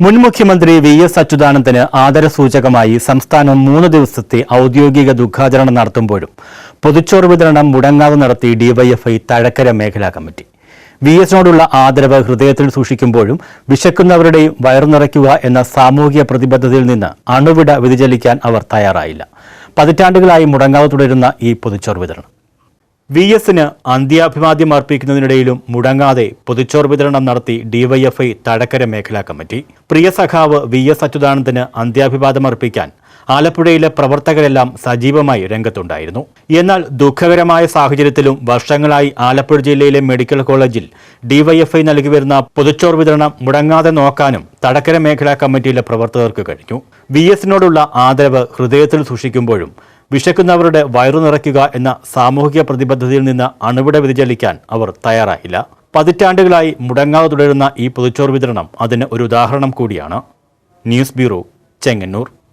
മുൻ മുഖ്യമന്ത്രി V S അച്യുതാനന്ദന് ആദരസൂചകമായി സംസ്ഥാനം മൂന്ന് ദിവസത്തെ ഔദ്യോഗിക ദുഃഖാചരണം നടത്തുമ്പോഴും പൊതുച്ചോറ് വിതരണം മുടങ്ങാതെ നടത്തി ഡിവൈഎഫ്ഐ തഴക്കര മേഖലാ കമ്മിറ്റി. വി എസിനോടുള്ള ആദരവ് ഹൃദയത്തിൽ സൂക്ഷിക്കുമ്പോഴും വിശക്കുന്നവരുടെയും വയറുനിറയ്ക്കുക എന്ന സാമൂഹിക പ്രതിബദ്ധതയിൽ നിന്ന് അണുവിട വ്യതിചലിക്കാൻ അവർ തയ്യാറായില്ല. പതിറ്റാണ്ടുകളായി മുടങ്ങാതെ തുടരുന്ന ഈ പൊതുച്ചോറ് വിതരണം. വി എസിന് അന്ത്യാഭിവാദ്യം അർപ്പിക്കുന്നതിനിടയിലും മുടങ്ങാതെ പൊതുച്ചോർ വിതരണം നടത്തി ഡിവൈഎഫ്ഐ തഴക്കര മേഖലാ കമ്മിറ്റി. പ്രിയ സഖാവ് വി എസ് അച്യുതാനന്ദന് അന്ത്യാഭിവാദം അർപ്പിക്കാൻ ആലപ്പുഴയിലെ പ്രവർത്തകരെല്ലാം സജീവമായി രംഗത്തുണ്ടായിരുന്നു. എന്നാൽ ദുഃഖകരമായ സാഹചര്യത്തിലും വർഷങ്ങളായി ആലപ്പുഴ ജില്ലയിലെ മെഡിക്കൽ കോളേജിൽ ഡിവൈഎഫ്ഐ നൽകി വരുന്ന പൊതുച്ചോർ വിതരണം മുടങ്ങാതെ നോക്കാനും തടക്കര മേഖലാ കമ്മിറ്റിയിലെ പ്രവർത്തകർക്ക് കഴിഞ്ഞു. വി എസിനോടുള്ള ആദരവ് ഹൃദയത്തിൽ സൂക്ഷിക്കുമ്പോഴും വിശക്കുന്നവരുടെ വയറു നിറയ്ക്കുക എന്ന സാമൂഹിക പ്രതിബദ്ധതയിൽ നിന്ന് അണുവിട വ്യതിചലിക്കാൻ അവർ തയ്യാറായില്ല. പതിറ്റാണ്ടുകളായി മുടങ്ങാതെ തുടരുന്ന ഈ പൊതുച്ചോർ വിതരണം അതിന് ഒരു ഉദാഹരണം കൂടിയാണ്. News bureau Chengannur.